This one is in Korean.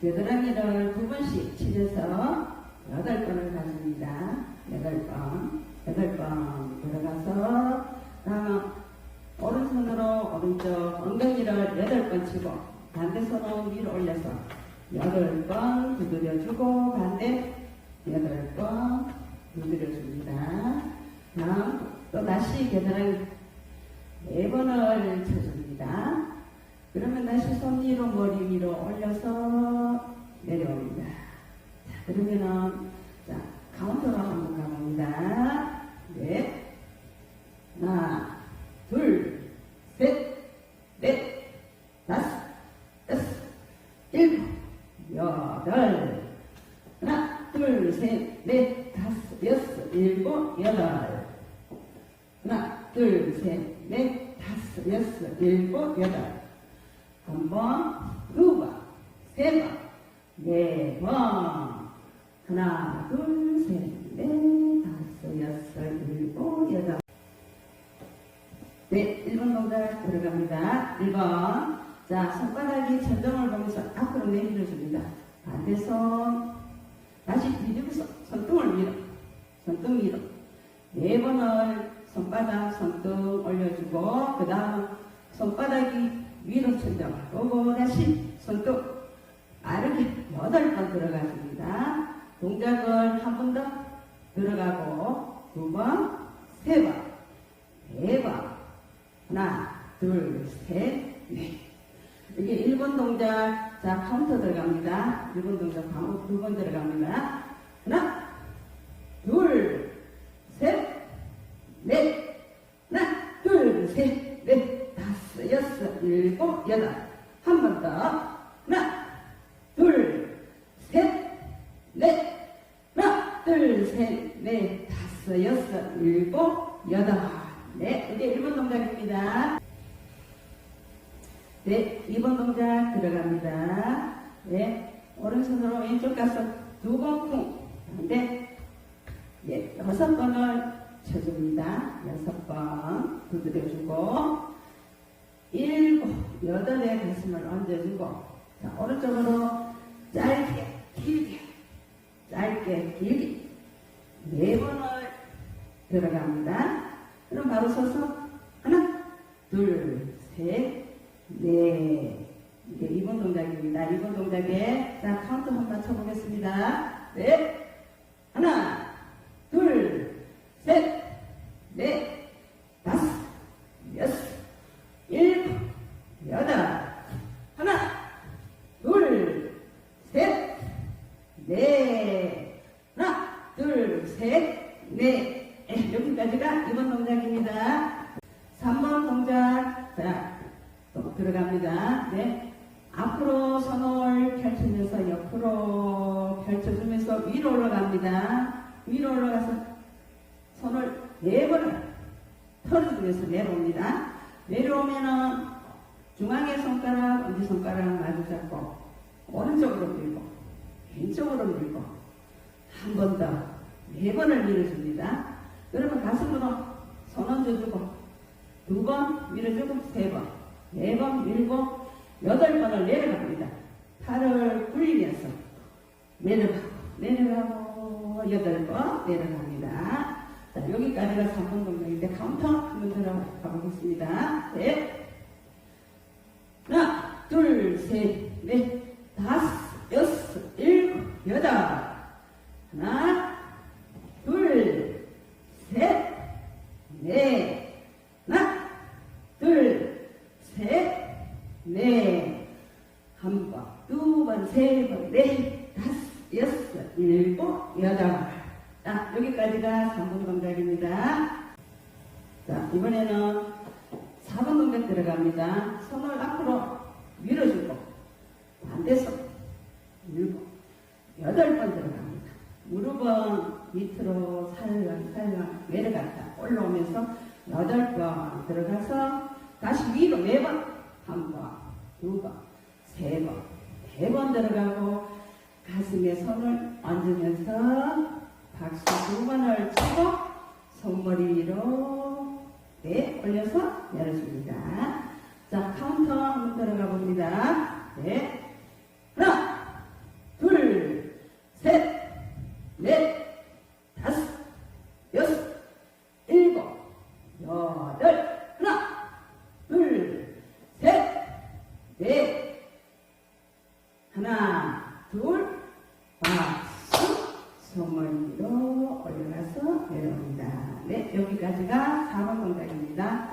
겨드랑이를 두 번씩 치면서 여덟 번을 가집니다. 여덟 번, 여덟 번 들어가서 다음 오른손으로 오른쪽 엉덩이를 여덟 번 치고 반대 손은 위로 올려서 여덟 번 두드려주고 반대 여덟 번 두드려줍니다. 다음 또 다시 겨드랑이 네 번을 쳐줍니다. 그러면 다시 손 위로 머리 위로 올려서 내려옵니다. 자, 그러면은 자 카운터로 한번 가봅니다. 네, 하나, 둘, 셋, 넷, 다섯, 여섯, 일곱, 여덟. 하나, 둘, 셋, 넷, 다섯, 여섯, 일곱, 여덟. 하나, 둘, 셋, 넷, 다섯, 여섯, 일곱, 여덟. 한 번, 두 번, 세 번, 네 번. 하나, 둘, 셋, 넷, 다섯, 여섯, 일곱, 여덟. 네, 1번 동작 들어갑니다. 1번. 자, 손바닥이 천정을 보면서 앞으로 내밀어줍니다. 반대손. 다시 뒤집어서 손등을 밀어. 손등 밀어. 네 번을 손바닥, 손등 올려주고, 그 다음 손바닥이 위로 천정. 오고 다시 손등 여덟 번 들어가줍니다. 동작을 한 번 더 들어가고, 두 번, 세 번, 네 번. 하나, 둘, 셋, 넷. 이게 1번 동작, 자, 카운터 들어갑니다. 1번 동작 반복 두번 들어갑니다. 하나, 둘, 셋, 넷, 하나, 둘, 셋, 넷, 다섯, 여섯, 일곱, 여덟. 한 번 더. 하나, 둘, 셋, 넷, 하나, 둘, 셋, 넷, 다섯, 여섯, 일곱, 여덟. 네, 이제 1번 동작입니다. 네, 2번 동작 들어갑니다. 네, 오른손으로 왼쪽 가서 두 번 쿵. 네, 예, 여섯 번을 쳐줍니다. 여섯 번 두드려주고, 일곱, 여덟의 가슴을 얹어주고, 자, 오른쪽으로 짧게, 길게, 짧게, 길게, 네 번을 들어갑니다. 그럼 바로 서서, 하나, 둘, 셋, 넷. 이게 2번 동작입니다. 2번 동작에, 자, 카운트 한번 쳐보겠습니다. 넷, 하나, 둘, 셋, 넷, 다섯, 여섯, 일곱, 여덟, 하나, 둘, 셋, 넷, 하나, 둘, 셋, 넷. 예, 여기까지가 2번 동작입니다. 3번 동작, 자, 또 들어갑니다. 네. 앞으로 손을 펼치면서 옆으로 펼쳐주면서 위로 올라갑니다. 위로 올라가서 손을 네 번을 털어주면서 내려옵니다. 내려오면은 중앙의 손가락, 엄지 손가락 마주 잡고 오른쪽으로 밀고 왼쪽으로 밀고 한 번 더 네 번을 밀어줍니다. 그러면 가슴으로 손 얹어주고 두 번 밀어주고 세 번, 네 번 밀고 여덟 번을 내려갑니다. 팔을 굴리면서 내려가고 내려가고 여덟 번 내려갑니다. 자 여기까지가 3번 동작인데 카운터 한번 들어가 보겠습니다. 네. 하나, 둘, 셋, 넷, 다섯, 여섯, 일곱, 여덟. 하나, 둘, 셋, 넷. 들어갑니다. 손을 앞으로 밀어주고 반대손 밀고 여덟 번 들어갑니다. 무릎은 밑으로 살랑살랑 살랑 내려갔다 올라오면서 여덟 번 들어가서 다시 위로 네 번, 한 번, 두 번, 세 번, 네 번 들어가고 가슴에 손을 얹으면서 박수 두 번을 치고 손머리 위로 네, 올려서 열어줍니다. 자, 카운터 한번 들어가 봅니다. 네. 정머리로 올라가서 내려옵니다. 네, 여기까지가 4번 동작입니다.